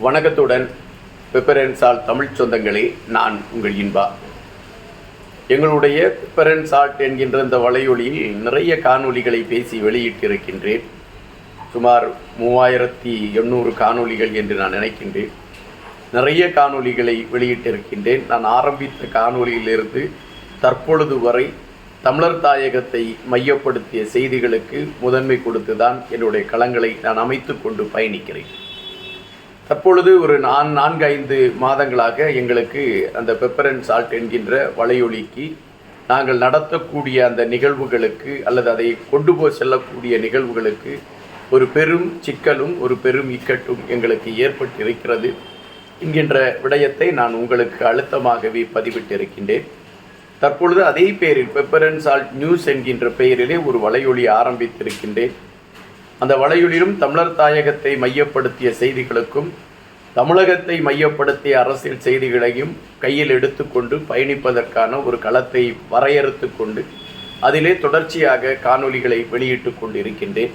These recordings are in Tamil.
வணக்கத்துடன் பெப்பரன்சால் தமிழ் சொந்தங்களே நான் உங்கள் இன்பா. எங்களுடைய பெப்பரன்சால்ட் என்கின்ற இந்த வலையொலியில் நிறைய காணொளிகளை பேசி வெளியிட்டிருக்கின்றேன். சுமார் மூவாயிரத்தி எண்ணூறு காணொளிகள் என்று நான் நினைக்கின்றேன். நிறைய காணொளிகளை வெளியிட்டிருக்கின்றேன். நான் ஆரம்பித்த காணொளியிலிருந்து தற்பொழுது வரை தமிழர் தாயகத்தை மையப்படுத்திய செய்திகளுக்கு முதன்மை கொடுத்துதான் என்னுடைய களங்களை நான் அமைத்து கொண்டு பயணிக்கிறேன். தற்பொழுது ஒரு நான் நான்கு ஐந்து மாதங்களாக எங்களுக்கு அந்த பெப்பர் அண்ட் சால்ட் என்கின்ற வலையொலிக்கு நாங்கள் நடத்தக்கூடிய அந்த நிகழ்வுகளுக்கு அல்லது அதை கொண்டு போய் செல்லக்கூடிய நிகழ்வுகளுக்கு ஒரு பெரும் சிக்கலும் ஒரு பெரும் இக்கட்டும் எங்களுக்கு ஏற்பட்டிருக்கிறது என்கின்ற விடயத்தை நான் உங்களுக்கு அழுத்தமாகவே பதிவிட்டிருக்கின்றேன். தற்பொழுது அதே பெயரில் பெப்பர் அண்ட் சால்ட் நியூஸ் என்கின்ற பெயரிலே ஒரு வலையொலி ஆரம்பித்திருக்கின்றேன். அந்த வலையொலியிலும் தமிழர் தாயகத்தை மையப்படுத்திய செய்திகளுக்கும் தமிழகத்தை மையப்படுத்திய அரசியல் செய்திகளையும் கையில் எடுத்துக்கொண்டு பயணிப்பதற்கான ஒரு களத்தை வரையறுத்து கொண்டு அதிலே தொடர்ச்சியாக காணொளிகளை வெளியிட்டு கொண்டிருக்கின்றேன்.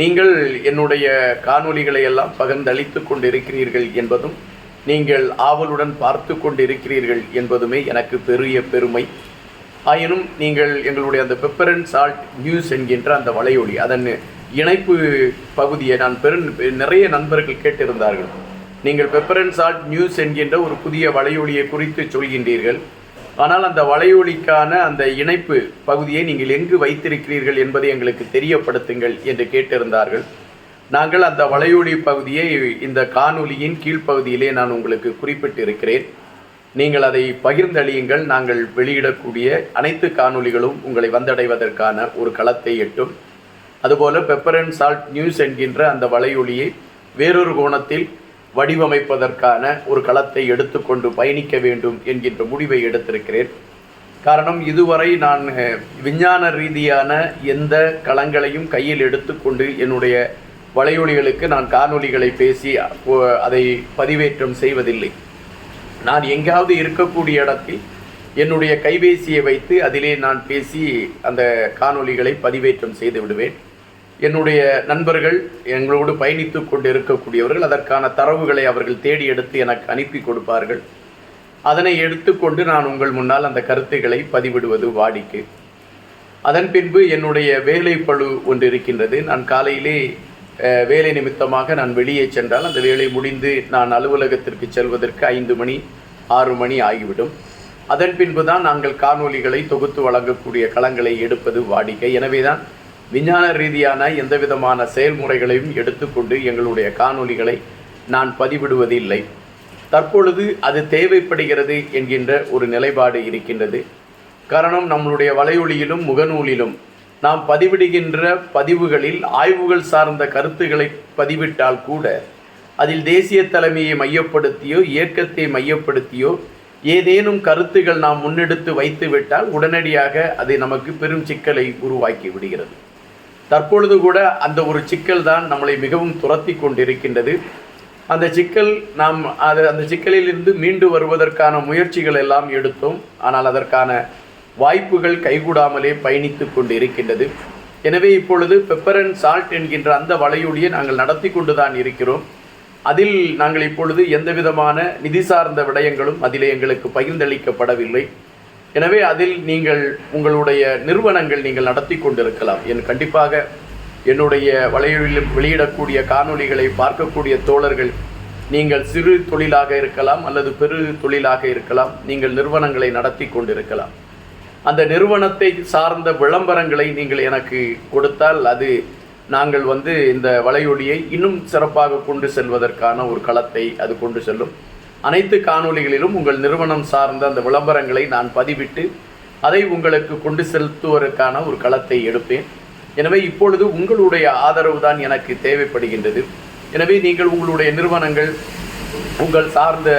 நீங்கள் என்னுடைய காணொலிகளை எல்லாம் பகிர்ந்தளித்து கொண்டிருக்கிறீர்கள் என்பதும் நீங்கள் ஆவலுடன் பார்த்து கொண்டிருக்கிறீர்கள் என்பதுமே எனக்கு பெரிய பெருமை. ஆயினும் நீங்கள் எங்களுடைய அந்த பெப்பர் அண்ட் சால்ட் நியூஸ் என்கின்ற அந்த வலையொலி அதன் இணைப்பு பகுதியை நான் பெரு நிறைய நண்பர்கள் கேட்டிருந்தார்கள். நீங்கள் பெப்பரன்ஸ் அண்ட் நியூஸ் என்கின்ற ஒரு புதிய வலையொலியை குறித்து சொல்கின்றீர்கள். ஆனால் அந்த வலையொலிக்கான அந்த இணைப்பு பகுதியை நீங்கள் எங்கு வைத்திருக்கிறீர்கள் என்பதை எங்களுக்கு தெரியப்படுத்துங்கள் என்று கேட்டிருந்தார்கள். நாங்கள் அந்த வலையொலி பகுதியை இந்த காணொலியின் கீழ்ப்பகுதியிலே நான் உங்களுக்கு குறிப்பிட்டிருக்கிறேன். நீங்கள் அதை பகிர்ந்தளியுங்கள். நாங்கள் வெளியிடக்கூடிய அனைத்து காணொளிகளும் உங்களை வந்தடைவதற்கான ஒரு களத்தை எட்டும். அதுபோல் பெப்பர் அண்ட் சால்ட் நியூஸ் என்கின்ற அந்த வலையொலியை வேறொரு கோணத்தில் வடிவமைப்பதற்கான ஒரு களத்தை எடுத்துக்கொண்டு பயணிக்க வேண்டும் என்கின்ற முடிவை எடுத்திருக்கிறேன். காரணம் இதுவரை நான் விஞ்ஞான ரீதியான எந்த களங்களையும் கையில் எடுத்துக்கொண்டு என்னுடைய வலையொலிகளுக்கு நான் காணொலிகளை பேசி அப்போ அதை பதிவேற்றம் செய்வதில்லை. நான் எங்காவது இருக்கக்கூடிய இடத்தில் என்னுடைய கைபேசியை வைத்து அதிலே நான் பேசி அந்த காணொலிகளை பதிவேற்றம் செய்து விடுவேன். என்னுடைய நண்பர்கள் எங்களோடு பயணித்து கொண்டு இருக்கக்கூடியவர்கள் அதற்கான தரவுகளை அவர்கள் தேடி எடுத்து எனக்கு அனுப்பி கொடுப்பார்கள். அதனை எடுத்துக்கொண்டு நான் உங்கள் முன்னால் அந்த கருத்துக்களை பதிவிடுவது வாடிக்கை. அதன் பின்பு என்னுடைய வேலை பளு ஒன்று இருக்கின்றது. நான் காலையிலே வேலை நிமித்தமாக நான் வெளியே சென்றால் அந்த வேலை முடிந்து நான் அலுவலகத்திற்கு செல்வதற்கு ஐந்து மணி ஆறு மணி ஆகிவிடும். அதன் பின்பு தான் நாங்கள் காணொளிகளை தொகுத்து வழங்கக்கூடிய களங்களை எடுப்பது வாடிக்கை. எனவே தான் விஞ்ஞான ரீதியான எந்த விதமான செயல்முறைகளையும் எடுத்துக்கொண்டு எங்களுடைய காணொளிகளை நான் பதிவிடுவதில்லை. தற்பொழுது அது தேவைப்படுகிறது என்கின்ற ஒரு நிலைப்பாடு இருக்கின்றது. காரணம் நம்மளுடைய வலையொலியிலும் முகநூலிலும் நாம் பதிவிடுகின்ற பதிவுகளில் ஆய்வுகள் சார்ந்த கருத்துக்களை பதிவிட்டால் கூட அதில் தேசிய தலைமையை மையப்படுத்தியோ இயக்கத்தை மையப்படுத்தியோ ஏதேனும் கருத்துகள் நாம் முன்னெடுத்து வைத்துவிட்டால் உடனடியாக அது நமக்கு பெரும் சிக்கலை உருவாக்கி விடுகிறது. தற்பொழுது கூட அந்த ஒரு சிக்கல் தான் நம்மளை மிகவும் துரத்தி கொண்டிருக்கின்றது. அந்த சிக்கல் நாம் அது அந்த சிக்கலிலிருந்து மீண்டு வருவதற்கான முயற்சிகள் எல்லாம் எடுத்தோம். ஆனால் அதற்கான வாய்ப்புகள் கைகூடாமலே பயணித்து கொண்டு இருக்கின்றது எனவே இப்பொழுது பெப்பர் அண்ட் சால்ட் என்கின்ற அந்த வலையொலியை நாங்கள் நடத்தி கொண்டு தான் இருக்கிறோம். அதில் நாங்கள் இப்பொழுது எந்த விதமான நிதி சார்ந்த விடயங்களும் அதிலே எங்களுக்கு பகிர்ந்தளிக்கப்படவில்லை. எனவே அதில் நீங்கள் உங்களுடைய நிறுவனங்கள் நீங்கள் நடத்தி கொண்டிருக்கலாம். என் கண்டிப்பாக என்னுடைய வலையொலியில் வெளியிடக்கூடிய காணொளிகளை பார்க்கக்கூடிய தோழர்கள் நீங்கள் சிறு தொழிலாக இருக்கலாம் அல்லது பெரு தொழிலாக இருக்கலாம் நீங்கள் நிறுவனங்களை நடத்தி கொண்டிருக்கலாம். அந்த நிறுவனத்தை சார்ந்த விளம்பரங்களை நீங்கள் எனக்கு கொடுத்தால் அது நாங்கள் வந்து இந்த வலையொலியை இன்னும் சிறப்பாக கொண்டு செல்வதற்கான ஒரு களத்தை அது கொண்டு செல்லும். அனைத்து காணொளிகளிலும் உங்கள் நிறுவனம் சார்ந்த அந்த விளம்பரங்களை நான் பதிவிட்டு அதை உங்களுக்கு கொண்டு செலுத்துவதற்கான ஒரு களத்தை எடுப்பேன். எனவே இப்பொழுது உங்களுடைய ஆதரவு தான் எனக்கு தேவைப்படுகின்றது. எனவே நீங்கள் உங்களுடைய நிறுவனங்கள் உங்கள் சார்ந்த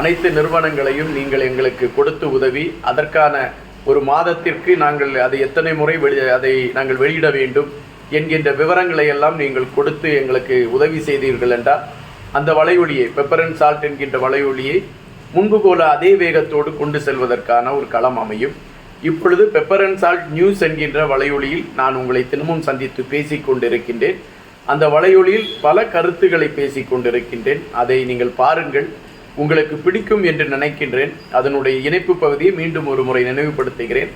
அனைத்து நிறுவனங்களையும் நீங்கள் எங்களுக்கு கொடுத்து உதவி அதற்கான ஒரு மாதத்திற்கு நாங்கள் அதை எத்தனை முறை வெளி அதை நாங்கள் வெளியிட வேண்டும் என்கின்ற விவரங்களை எல்லாம் நீங்கள் கொடுத்து எங்களுக்கு உதவி செய்தீர்கள் என்றால் அந்த வலையொலியை பெப்பர் அண்ட் சால்ட் என்கின்ற வலையொலியை முன்பு போல அதே வேகத்தோடு கொண்டு செல்வதற்கான ஒரு களம் அமையும். இப்பொழுது பெப்பர் அண்ட் சால்ட் நியூஸ் என்கின்ற வலையொலியில் நான் உங்களை தினமும் சந்தித்து பேசிக் கொண்டிருக்கின்றேன் அந்த வலையொலியில் பல கருத்துக்களை பேசிக் கொண்டிருக்கின்றேன் அதை நீங்கள் பாருங்கள். உங்களுக்கு பிடிக்கும் என்று நினைக்கின்றேன். அதனுடைய இணைப்பு பகுதியை மீண்டும் ஒரு முறை நினைவுபடுத்துகிறேன்.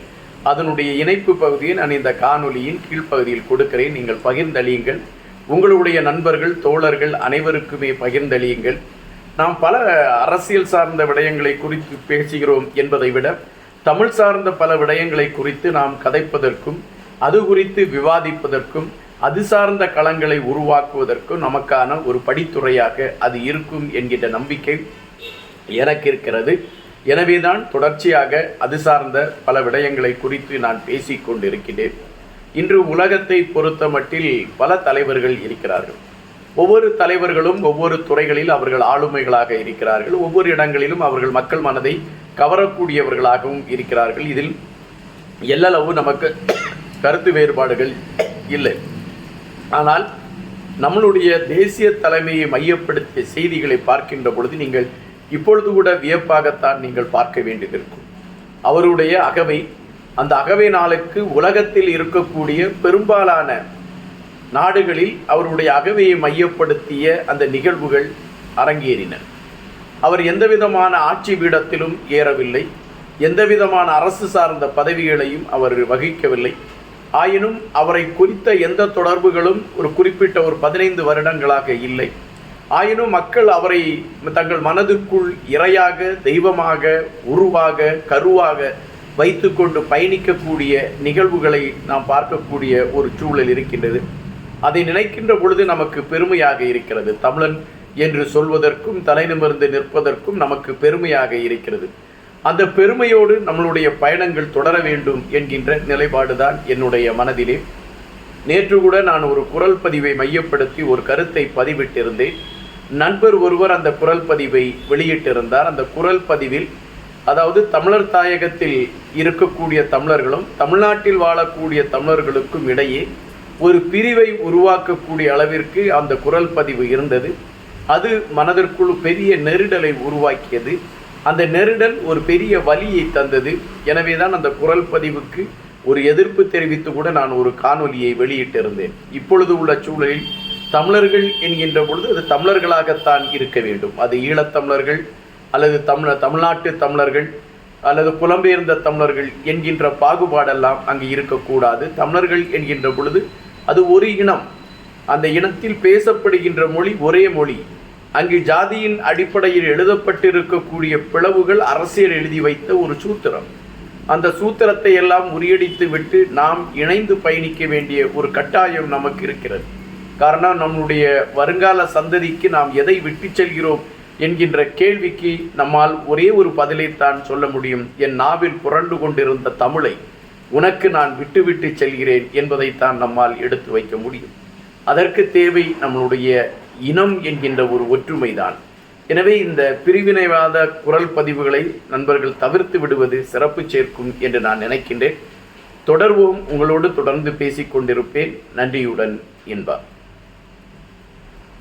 அதனுடைய இணைப்பு பகுதியை நான் இந்த காணொலியின் கீழ்ப்பகுதியில் கொடுக்கிறேன். நீங்கள் பகிர்ந்தளியுங்கள். உங்களுடைய நண்பர்கள் தோழர்கள் அனைவருக்குமே பகிர்ந்தளியுங்கள். நாம் பல அரசியல் சார்ந்த விடயங்களை குறித்து பேசுகிறோம் என்பதை விட தமிழ் சார்ந்த பல விடயங்களை குறித்து நாம் கதைப்பதற்கும் அது குறித்து விவாதிப்பதற்கும் அது சார்ந்த களங்களை உருவாக்குவதற்கும் நமக்கான ஒரு படித்துறையாக அது இருக்கும் என்கின்ற நம்பிக்கை எனக்கு இருக்கிறது எனவேதான் தொடர்ச்சியாக அது சார்ந்த பல விடயங்களை குறித்து நான் பேசிக் கொண்டிருக்கிறேன் இன்று உலகத்தை பொறுத்த மட்டில் பல தலைவர்கள் இருக்கிறார்கள். ஒவ்வொரு தலைவர்களும் ஒவ்வொரு துறைகளில் அவர்கள் ஆளுமைகளாக இருக்கிறார்கள். ஒவ்வொரு இடங்களிலும் அவர்கள் மக்கள் மனதை கவரக்கூடியவர்களாகவும் இருக்கிறார்கள். இதில் எல்லளவு நமக்கு கருத்து வேறுபாடுகள் இல்லை. ஆனால் நம்மளுடைய தேசிய தலைமையை மையப்படுத்திய செய்திகளை பார்க்கின்ற பொழுது நீங்கள் இப்பொழுது கூட வியப்பாகத்தான் நீங்கள் பார்க்க வேண்டியிருக்கும் அவருடைய அகவை அந்த அகவை நாளுக்கு உலகத்தில் இருக்கக்கூடிய பெரும்பாலான நாடுகளில் அவருடைய அகவையை மையப்படுத்திய அந்த நிகழ்வுகள் அரங்கேறின. அவர் எந்தவிதமான ஆட்சி பீடத்திலும் ஏறவில்லை. எந்தவிதமான அரசு சார்ந்த பதவிகளையும் அவர் வகிக்கவில்லை. ஆயினும் அவரை குறித்த எந்த தொடர்புகளும் ஒரு குறிப்பிட்ட ஒரு பதினைந்து வருடங்களாக இல்லை. ஆயினும் மக்கள் அவரை தங்கள் மனதிற்குள் இரையாக தெய்வமாக உருவாக கருவாக வைத்துக்கொண்டு பயணிக்கக்கூடிய நிகழ்வுகளை நாம் பார்க்கக்கூடிய ஒரு சூழல் இருக்கின்றது. அதை நினைக்கின்ற பொழுது நமக்கு பெருமையாக இருக்கிறது. தமிழன் என்று சொல்வதற்கும் தலை நிமிர்ந்து நிற்பதற்கும் நமக்கு பெருமையாக இருக்கிறது. அந்த பெருமையோடு நம்மளுடைய பயணங்கள் தொடர வேண்டும் என்கின்ற நிலைப்பாடுதான் என்னுடைய மனதிலே. நேற்று கூட நான் ஒரு குரல் பதிவை மையப்படுத்தி ஒரு கருத்தை பதிவிட்டிருந்தேன். நண்பர் ஒருவர் அந்த குரல் பதிவை வெளியிட்டிருந்தார். அந்த குரல் பதிவில் அதாவது தமிழர் தாயகத்தில் இருக்கக்கூடிய தமிழர்களும் தமிழ்நாட்டில் வாழக்கூடிய தமிழர்களுக்கும் இடையே ஒரு பிரிவை உருவாக்கக்கூடிய அளவிற்கு அந்த குரல் பதிவு இருந்தது. அது மனதிற்குள் பெரிய நெருடலை உருவாக்கியது. அந்த நெருடல் ஒரு பெரிய வலியை தந்தது. எனவே தான் அந்த குரல் பதிவுக்கு ஒரு எதிர்ப்பு தெரிவித்து கூட நான் ஒரு காணொலியை வெளியிட்டிருந்தேன். இப்பொழுது உள்ள சூழலில் தமிழர்கள் என்கின்ற பொழுது அது தமிழர்களாகத்தான் இருக்க வேண்டும். அது ஈழத்தமிழர்கள் அல்லது தமிழ தமிழ்நாட்டு தமிழர்கள் அல்லது புலம்பெயர்ந்த தமிழர்கள் என்கின்ற பாகுபாடெல்லாம் அங்கு இருக்கக்கூடாது. தமிழர்கள் என்கின்ற பொழுது அது ஒரு இனம். அந்த இனத்தில் பேசப்படுகின்ற மொழி ஒரே மொழி. அங்கு ஜாதியின் அடிப்படையில் எழுதப்பட்டிருக்கக்கூடிய பிளவுகள் அரசியல் எழுதி வைத்த ஒரு சூத்திரம். அந்த சூத்திரத்தை எல்லாம் முறியடித்து விட்டு நாம் இணைந்து பயணிக்க வேண்டிய ஒரு கட்டாயம் நமக்கு இருக்கிறது. காரணம் நம்முடைய வருங்கால சந்ததிக்கு நாம் எதை விட்டு செல்கிறோம்? என்கின்ற கேள்விக்கு நம்மால் ஒரே ஒரு பதிலைத்தான் சொல்ல முடியும். என் நாவில் புரண்டு கொண்டிருந்த தமிழை உனக்கு நான் விட்டுவிட்டு செல்கிறேன் என்பதைத்தான் நம்மால் எடுத்து வைக்க முடியும். அதற்கு தேவை நம்மளுடைய இனம் என்கின்ற ஒரு ஒற்றுமைதான். எனவே இந்த பிரிவினைவாத குரல் பதிவுகளை நண்பர்கள் தவிர்த்து விடுவது சிறப்பு சேர்க்கும் என்று நான் நினைக்கின்றேன். தொடர்வோம் உங்களோடு தொடர்ந்து பேசிக் கொண்டிருப்பேன். நன்றியுடன் என்பார்